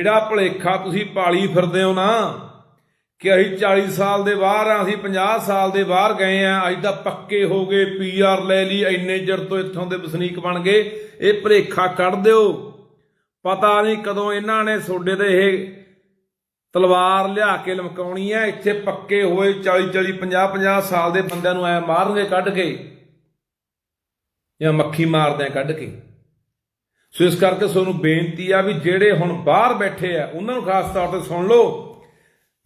ਜਿਹੜਾ ਭਲੇਖਾ ਤੁਸੀਂ ਪਾਲੀ ਫਿਰਦੇ ਹੋ ਨਾ? ਕਿ ਅਸੀਂ 40 ਸਾਲ ਦੇ ਬਾਹਰ ਆ, ਅਸੀਂ 50 ਸਾਲ ਦੇ ਬਾਹਰ ਗਏ ਆ ਅਸੀਂ ਤਾਂ ਪੱਕੇ ਹੋ ਗਏ ਪੀਆਰ ਲੈ ਲਈ, ਇੰਨੇ ਚਿਰ ਤੋਂ ਇੱਥੋਂ ਦੇ ਵਸਨੀਕ ਬਣ ਗਏ। ਇਹ ਭਲੇਖਾ ਕੱਢ ਦਿਓ। ਪਤਾ ਨਹੀਂ ਕਦੋਂ ਇਹਨਾਂ ਨੇ ਤੁਹਾਡੇ ਤੇ ਇਹ ਤਲਵਾਰ ਲਿਆ ਕੇ ਲਮਕਾਉਣੀ ਹੈ। ਇੱਥੇ ਪੱਕੇ ਹੋਏ 40 40 50 50 ਸਾਲ ਦੇ ਬੰਦਿਆਂ ਨੂੰ ਐ ਮਾਰਨਗੇ ਕੱਢ ਕੇ ਜਾਂ ਮੱਖੀ ਮਾਰਦੇ ਕੱਢ ਕੇ। ਸੋ ਇਸ ਕਰਕੇ ਤੁਹਾਨੂੰ ਬੇਨਤੀ ਆ ਵੀ ਜਿਹੜੇ ਹੁਣ ਬਾਹਰ ਬੈਠੇ ਆ, ਉਹਨਾਂ ਨੂੰ ਖਾਸ ਤੌਰ ਤੇ ਸੁਣ ਲਓ।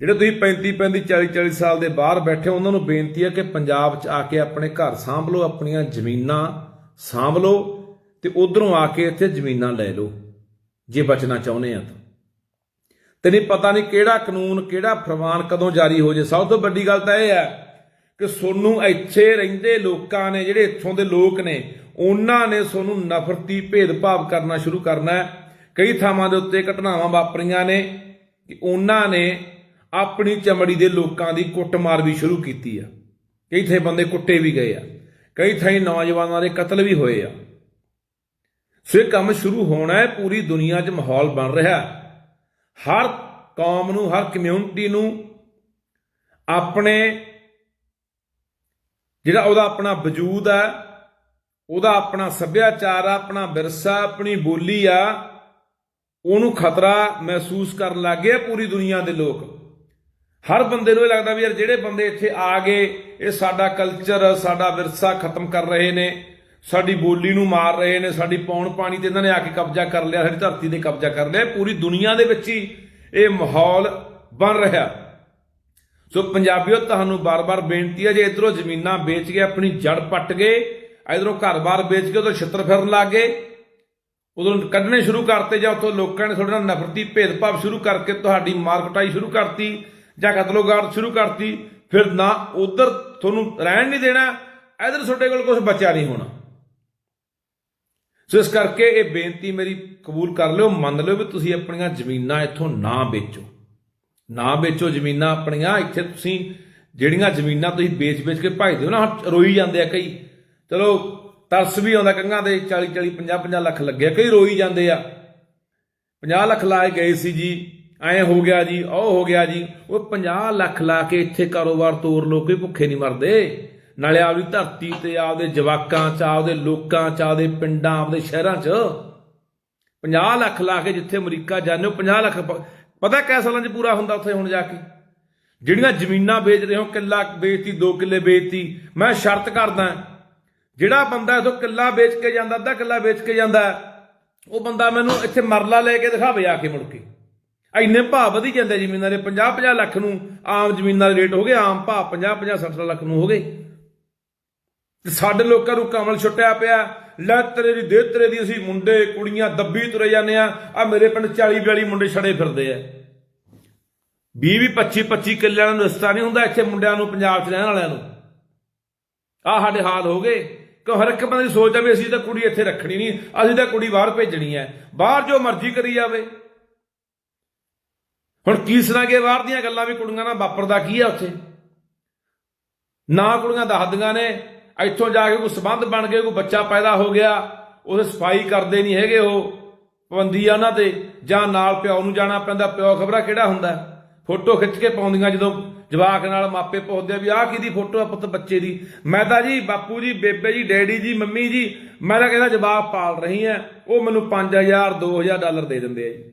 ਜਿਹੜੇ ਤੁਸੀਂ 35 35 40 40 ਸਾਲ ਦੇ ਬਾਹਰ ਬੈਠੇ ਉਹਨਾਂ ਨੂੰ ਬੇਨਤੀ ਆ ਕਿ ਪੰਜਾਬ 'ਚ ਆ ਕੇ ਆਪਣੇ ਘਰ ਸਾਂਭ ਲਓ, ਆਪਣੀਆਂ ਜ਼ਮੀਨਾਂ ਸਾਂਭ ਲਓ ਤੇ ਉਧਰੋਂ ਆ ਕੇ ਇੱਥੇ ਜ਼ਮੀਨਾਂ ਲੈ ਲਓ, ਜੇ ਬਚਣਾ ਚਾਹੁੰਦੇ ਆ ਤਾਂ। ਤੇ ਨਹੀਂ ਪਤਾ ਨਹੀਂ ਕਿਹੜਾ ਕਾਨੂੰਨ, ਕਿਹੜਾ ਫਰਮਾਨ ਕਦੋਂ ਜਾਰੀ ਹੋ ਜੇ। ਸਭ ਤੋਂ ਵੱਡੀ ਗੱਲ ਤਾਂ ਇਹ ਹੈ ਕਿ ਸੋਨੂੰ ਇੱਥੇ ਰਹਿੰਦੇ ਲੋਕਾਂ ਨੇ, ਜਿਹੜੇ ਇੱਥੋਂ ਦੇ ਲੋਕ ਨੇ ਉਹਨਾਂ ਨੇ ਸੋਨੂੰ ਨਫ਼ਰਤੀ ਭੇਦਭਾਵ ਕਰਨਾ ਸ਼ੁਰੂ ਕਰਨਾ ਹੈ। ਕਈ ਥਾਵਾਂ ਦੇ ਉੱਤੇ ਘਟਨਾਵਾਂ ਵਾਪਰੀਆਂ ਨੇ ਕਿ ਉਹਨਾਂ ਨੇ ਆਪਣੀ ਚਮੜੀ ਦੇ ਲੋਕਾਂ ਦੀ ਕੁੱਟਮਾਰ ਵੀ ਸ਼ੁਰੂ ਕੀਤੀ ਆ। ਕਈ ਥਾਂ ਬੰਦੇ ਕੁੱਟੇ ਵੀ ਗਏ ਆ। ਕਈ ਥਾਂ ਨੌਜਵਾਨਾਂ ਦੇ ਕਤਲ ਵੀ ਹੋਏ ਆ। ਸੋ ਇਹ ਕੰਮ ਸ਼ੁਰੂ ਹੋਣਾ ਹੈ, ਪੂਰੀ ਦੁਨੀਆ 'ਚ ਮਾਹੌਲ ਬਣ ਰਿਹਾ ਹਰ ਕੌਮ ਨੂੰ, ਹਰ ਕਮਿਊਨਿਟੀ ਨੂੰ ਆਪਣੇ ਜਿਹੜਾ ਉਹਦਾ ਆਪਣਾ ਵਜੂਦ ਹੈ ਉਹਦਾ ਆਪਣਾ ਸੱਭਿਆਚਾਰ ਆ, ਆਪਣਾ ਵਿਰਸਾ, ਆਪਣੀ ਬੋਲੀ ਆ, ਉਹਨੂੰ ਖਤਰਾ ਮਹਿਸੂਸ ਕਰਨ ਲੱਗ ਲੱਗੇ ਪੂਰੀ ਦੁਨੀਆ ਦੇ ਲੋਕ। ਹਰ ਬੰਦੇ ਨੂੰ ਇਹ ਲੱਗਦਾ ਵੀ ਯਾਰ ਜਿਹੜੇ ਬੰਦੇ ਇੱਥੇ ਆ ਗਏ, ਇਹ ਸਾਡਾ ਕਲਚਰ ਸਾਡਾ ਵਿਰਸਾ ਖਤਮ ਕਰ ਰਹੇ ਨੇ, ਸਾਡੀ ਬੋਲੀ ਨੂੰ ਮਾਰ ਰਹੇ ਨੇ, ਸਾਡੀ ਪੌਣ ਪਾਣੀ ਤੇ ਇਹਨਾਂ ਨੇ ਆ ਕੇ ਕਬਜ਼ਾ ਕਰ ਲਿਆ, ਸਾਡੀ ਧਰਤੀ ਤੇ ਕਬਜ਼ਾ ਕਰ ਲਿਆ, ਪੂਰੀ ਦੁਨੀਆ ਦੇ ਵਿੱਚ ਹੀ ਇਹ ਮਾਹੌਲ ਬਣ ਰਿਹਾ। ਸੋ ਪੰਜਾਬੀਓ, ਤੁਹਾਨੂੰ ਬਾਰ-ਬਾਰ ਬੇਨਤੀ ਹੈ ਜੇ ਇਧਰੋਂ ਜ਼ਮੀਨਾਂ ਵੇਚ ਕੇ ਆਪਣੀ ਜੜ ਪੱਟ ਗਏ ਇਧਰੋਂ ਘਰ-ਬਾਰ ਵੇਚ ਕੇ ਉਧਰ ਛਿੱਤਰ ਫਿਰਨ ਲੱਗ ਗਏ। ਉਦੋਂ ਕੱਢਣੇ ਸ਼ੁਰੂ ਕਰਤੇ ਜਾਂ ਉੱਥੋਂ ਲੋਕਾਂ ਨੇ ਤੁਹਾਡੇ ਨਾਲ ਨਫ਼ਰਤੀ ਭੇਦਭਾਵ ਸ਼ੁਰੂ ਕਰਕੇ ਤੁਹਾਡੀ ਮਾਰ ਕੁਟਾਈ ਸ਼ੁਰੂ ਕਰਤੀ ਜਾਂ ਕਤਲੋਗਾਰ ਸ਼ੁਰੂ ਕਰਤੀ, ਫਿਰ ਨਾ ਉਧਰ ਤੁਹਾਨੂੰ ਰਹਿਣ ਨਹੀਂ ਦੇਣਾ, ਇਧਰ ਤੁਹਾਡੇ ਕੋਲ ਕੁਝ ਬਚਿਆ ਨਹੀਂ ਹੋਣਾ। ਸੋ ਇਸ ਕਰਕੇ ਇਹ ਬੇਨਤੀ ਮੇਰੀ ਕਬੂਲ ਕਰ ਲਿਓ, ਮੰਨ ਲਿਓ ਵੀ ਤੁਸੀਂ ਆਪਣੀਆਂ ਜ਼ਮੀਨਾਂ ਇੱਥੋਂ ਨਾ ਵੇਚੋ। ਨਾ ਵੇਚੋ ਜ਼ਮੀਨਾਂ ਆਪਣੀਆਂ, ਇੱਥੇ ਤੁਸੀਂ ਜਿਹੜੀਆਂ ਜ਼ਮੀਨਾਂ ਤੁਸੀਂ ਵੇਚ-ਵੇਚ ਕੇ ਭਜਦੇ ਹੋ ਨਾ ਹੁਣ ਰੋਈ ਜਾਂਦੇ ਆ ਕਈ। ਚਲੋ, ਤਰਸ ਵੀ ਆਉਂਦਾ ਕੰਗਾਂ ਦੇ 40 40 50 50 ਲੱਖ ਲੱਗਿਆ ਕਈ ਰੋਈ ਜਾਂਦੇ ਆ। 50 ਲੱਖ ਲਾ ਕੇ ਗਏ ਸੀ ਜੀ, ਐ ਹੋ ਗਿਆ ਜੀ, ਉਹ ਹੋ ਗਿਆ ਜੀ, ਉਹ 50 ਲੱਖ ਲਾ ਕੇ ਇੱਥੇ ਕਾਰੋਬਾਰ ਤੋਰ ਲੋ ਭੁੱਖੇ ਨਹੀਂ ਮਰਦੇ। ਨਾਲੇ ਆਪਦੀ ਧਰਤੀ ਤੇ ਆਪਦੇ ਜਵਾਕਾਂ ਚ, ਆਪਦੇ ਲੋਕਾਂ ਚ, ਆਪਦੇ ਪਿੰਡਾਂ, ਆਪਦੇ ਸ਼ਹਿਰਾਂ ਚ 50 ਲੱਖ ਲਾ ਕੇ ਜਿੱਥੇ ਅਮਰੀਕਾ ਜਾਂਦੇ ਹੋ 50 ਲੱਖ ਪਤਾ ਕੈ ਸਾਲਾਂ ਚ ਪੂਰਾ ਹੁੰਦਾ ਉੱਥੇ ਹੁਣ ਜਾ ਕੇ? ਜਿਹੜੀਆਂ ਜ਼ਮੀਨਾਂ ਵੇਚ ਰਹੇ ਹੋ, ਕਿੱਲਾ ਵੇਚਤੀ 2 ਕਿੱਲੇ ਵੇਚਤੀ ਮੈਂ ਸ਼ਰਤ ਕਰਦਾ ਜਿਹੜਾ ਬੰਦਾ ਇਥੋਂ ਕਿੱਲਾ ਵੇਚ ਕੇ ਜਾਂਦਾ, ਅੱਧਾ ਕਿੱਲਾ ਵੇਚ ਕੇ ਜਾਂਦਾ, ਉਹ ਬੰਦਾ ਮੈਨੂੰ ਇੱਥੇ ਮਰਲਾ ਲੈ ਕੇ ਦਿਖਾਵੇ ਆ ਕੇ ਮੁੜ ਕੇ। ਇੰਨੇ ਭਾਅ ਵਧੀ ਜਾਂਦੇ ਜ਼ਮੀਨਾਂ ਦੇ 50 50 ਲੱਖ ਨੂੰ ਆਮ ਜ਼ਮੀਨਾਂ ਦੇ ਰੇਟ ਹੋ ਗਏ, ਆਮ ਭਾਅ 50 50 60 ਲੱਖ ਨੂੰ ਹੋ ਗਏ। ਤੇ ਸਾਡੇ ਲੋਕਾਂ ਨੂੰ ਕਮਲ ਛੁੱਟਿਆ ਪਿਆ, ਲੈ ਤੇਰੇ ਦੀ ਦੇ ਤੇਰੇ ਦੀ ਅਸੀਂ ਮੁੰਡੇ, ਕੁੜੀਆਂ ਦੱਬੀ ਤੁਰੇ ਜਾਂਦੇ ਆ ਆ ਮੇਰੇ ਪਿੰਡ 40 42 ਮੁੰਡੇ ਛੜੇ ਫਿਰਦੇ ਆ। 20 ਵੀ 25 25 ਕਿੱਲਿਆਂ ਨੂੰ ਰਸਤਾ ਨਹੀਂ ਹੁੰਦਾ ਇੱਥੇ ਮੁੰਡਿਆਂ ਨੂੰ, ਪੰਜਾਬ 'ਚ ਰਹਿਣ ਵਾਲਿਆਂ ਨੂੰ। ਆ ਸਾਡੇ ਹਾਲ ਹੋ ਗਏ। ਕਿ ਹਰ ਇੱਕ ਬੰਦੇ ਦੀ ਸੋਚ ਆ ਵੀ ਅਸੀਂ ਤਾਂ ਕੁੜੀ ਇੱਥੇ ਰੱਖਣੀ ਨਹੀਂ, ਅਸੀਂ ਤਾਂ ਕੁੜੀ ਬਾਹਰ ਭੇਜਣੀ ਹੈ। ਬਾਹਰ ਜੋ ਮਰਜ਼ੀ ਕਰੀ ਜਾਵੇ। ਹੁਣ ਕੀ ਸੁਣਾਗੇ ਬਾਹਰ ਦੀਆਂ ਗੱਲਾਂ ਵੀ ਕੁੜੀਆਂ ਨਾਲ ਵਾਪਰਦਾ ਕੀ ਹੈ ਉੱਥੇ? ਨਾ ਕੁੜੀਆਂ ਦੱਸਦੀਆਂ ਨੇ, ਇੱਥੋਂ ਜਾ ਕੇ ਕੋਈ ਸਬੰਧ ਬਣ ਗਏ, ਕੋਈ ਬੱਚਾ ਪੈਦਾ ਹੋ ਗਿਆ, ਉਹਦੇ ਸਫ਼ਾਈ ਕਰਦੇ ਨਹੀਂ ਹੈਗੇ ਉਹ, ਪਾਬੰਦੀ ਆ ਉਹਨਾਂ ਤੇ, ਜਾਂ ਨਾਲ ਪਿਓ ਨੂੰ ਜਾਣਾ ਪੈਂਦਾ, ਪਿਓ ਖਬਰਾ ਕਿਹੜਾ ਹੁੰਦਾ? ਫੋਟੋ ਖਿੱਚ ਕੇ ਪਾਉਂਦੀਆਂ ਜਦੋਂ ਜਵਾਕ ਨਾਲ ਮਾਪੇ ਪੁੱਛਦੇ ਆ ਵੀ ਆਹ ਕਿਹਦੀ ਫੋਟੋ ਆ ਪੁੱਤ ਬੱਚੇ ਦੀ? ਮੈਂ ਤਾਂ ਜੀ ਬਾਪੂ ਜੀ, ਬੇਬੇ ਜੀ, ਡੈਡੀ ਜੀ, ਮੰਮੀ ਜੀ, ਮੈਂ ਤਾਂ ਕਹਿੰਦਾ ਜਵਾਬ ਪਾਲ ਰਹੀ ਆ। ਉਹ ਮੈਨੂੰ 5000 2000 ਡਾਲਰ ਦੇ ਦਿੰਦੇ ਆ ਜੀ।